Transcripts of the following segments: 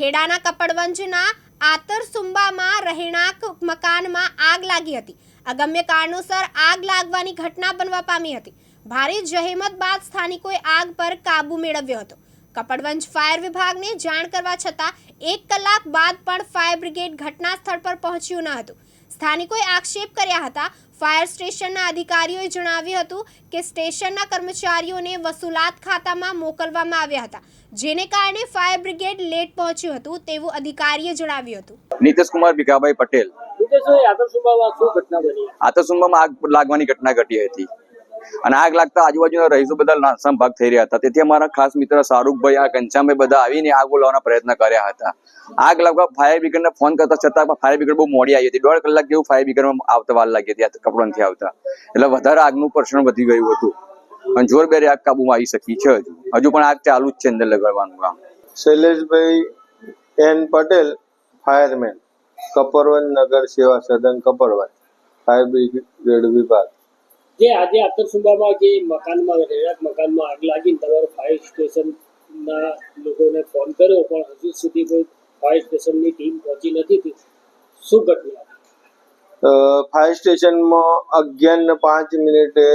ખેડાના કપડવંજના આતરસુંબામાં રહેણાંક મકાનમાં આગ લાગી હતી. અગમ્ય કારણોસર આગ લાગવાની ઘટના બનવા પામી હતી. ભારે જહેમત બાદ સ્થાનિકોએ આગ પર કાબુ મેળવ્યો હતો. કપડવંજ ફાયર વિભાગને જાણ કરવા છતાં એક કલાક બાદ પણ ફાયર બ્રિગેડ ઘટના સ્થળ પર પહોંચ્યું ન હતું. સ્થાનિકોએ આક્ષેપ કર્યા હતા. ફાયર સ્ટેશનના અધિકારીઓએ જણાવ્યું હતું કે સ્ટેશનના કર્મચારીઓને વસૂલાત ખાતામાં મોકલવામાં આવ્યા હતા. જેને કારણે ફાયર બ્રિગેડ લેટ પહોંચ્યું હતું તેવું અધિકારીએ જણાવ્યું હતું. નીતિશકુમાર ભીખાભાઈ પટેલ. નીતેશભાઈ આદર્શમાં શું ઘટના બની? આતરસુંબામાં આગ લાગવાની ઘટના ઘટી હતી. અને આગ લાગતા આજુબાજુના રહીશો બધા નાસમ ભાગ થઈ રહ્યા હતા. તેથી અમારા ખાસ મિત્ર શાહરૂખભાઈ આ ઘનશ્યામભાઈ બધા આવીને આગ બોલાવવાના પ્રયત્ન કર્યા હતા. આગ લાગવા ફાયર બ્રિગેડને ફોન કરતા છતાં ફાયર બ્રિગેડ બહુ મોડી આવી હતી. દોઢ કલાક જેવું ફાયર બ્રિગેડમાં આવતા વાર લાગી હતી કપડાંથી આવતા. એટલે વધારે આગનું પ્રસરણ વધી ગયું હતું. અને જોરબેરે આગ કાબુમાં આવી શકી છે હજુ. હજુ પણ આગ ચાલુ જ છે અંદર લગાડવાનું કામ. શૈલેષભાઈ એન પટેલ ફાયરમેન કપરવન નગર સેવા સદન કપરવન ફાયર બ્રિગેડ વિભાગ. જે આજે આતરસુંબામાં જે મકાનમાં રહેણાંક મકાનમાં આગ લાગીને તમારો ફાયર સ્ટેશનના લોકોને ફોન કર્યો, પણ હજુ સુધી કોઈ ફાયર સ્ટેશનની ટીમ પહોંચી નથી. શું ઘટના? ફાયર સ્ટેશનમાં અગિયાર ને પાંચ મિનિટે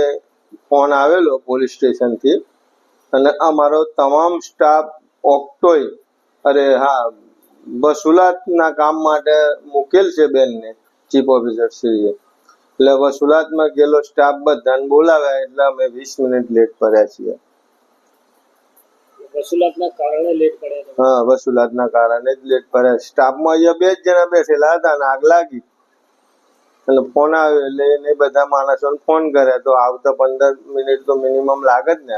ફોન આવેલો પોલીસ સ્ટેશનથી અને અમારો તમામ સ્ટાફ ઓક્ટોય, અરે હા, વસુલાતના કામ માટે મૂકેલ છે બેનને ચીફ ઓફિસર શ્રીએ. એટલે વસુલાતમાં ગયેલો સ્ટાફ બધાને બોલાવ્યા એટલે અમે વીસ મિનિટ લેટ પડ્યા છીએ. વસુલાતના કારણે લેટ પડ્યા હા વસુલાતના કારણે જ લેટ પડ્યા. સ્ટાફમાં અહીંયા બે જ જણા બેઠેલા હતા અને આગ લાગી. અને ફોન આવ્યો એટલે એને બધા માણસોને ફોન કર્યા. તો આવતા પંદર મિનિટ તો મિનિમમ લાગે જ ને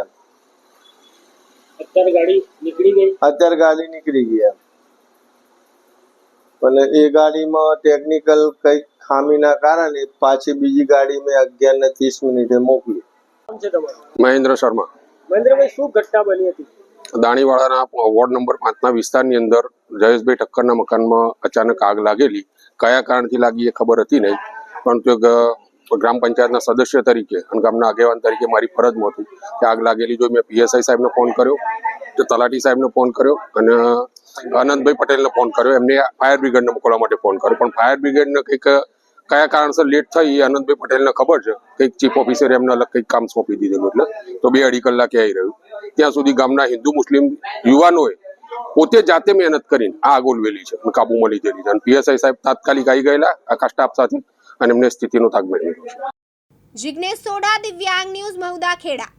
અત્યારે ગાડી નીકળી ગઈ? અત્યારે ગાડી નીકળી ગયા અને એ ગાડીમાં ટેકનિકલ કંઈક ખામીના કારણે પાછી બીજી ગાડી મેં અગિયાર ને ત્રીસ મિનિટે મોકલી. મહેન્દ્ર શર્મા. મહેન્દ્રભાઈ શું ઘટના બની હતી? દાણીવાડાના વોર્ડ નંબર પાંચના વિસ્તારની અંદર જયેશભાઈ ઠક્કરના મકાનમાં અચાનક આગ લાગેલી. કયા કારણથી લાગી એ ખબર હતી નહીં પરંતુ ગ્રામ પંચાયતના સદસ્ય તરીકે અને ગામના આગેવાન તરીકે મારી ફરજમાં હતું કે આગ લાગેલી જોઈ મેં પીએસઆઈ સાહેબને ફોન કર્યો તો તલાટી સાહેબને ફોન કર્યો અને આનંદભાઈ પટેલને ફોન કર્યો. એમને ફાયર બ્રિગેડને મોકલવા માટે ફોન કર્યો. પણ ફાયર બ્રિગેડને કંઈક કયા કારણસર લેટ થઈ એ આનંદભાઈ પટેલને ખબર છે? કંઈક ચીફ ઓફિસરે એમને અલગ કંઈક કામ સોંપી દીધેલું એટલે. તો બે અઢી કલાકે આવી રહ્યું. ત્યાં સુધી ગામના હિન્દુ મુસ્લિમ યુવાનોએ પોતે જાતે મહેનત કરીને આ આગ ઓલવેલી છે કાબુમાં લીધેલી છે. અને પીએસઆઈ સાહેબ તાત્કાલિક આવી ગયેલા, આખા સ્ટાફ સાથે, અને એમને સ્થિતિનો તાગ મેળવેલો છે. જિગ્નેશ સોડા, દિવ્યાંગ ન્યૂઝ, મહુદા ખેડા.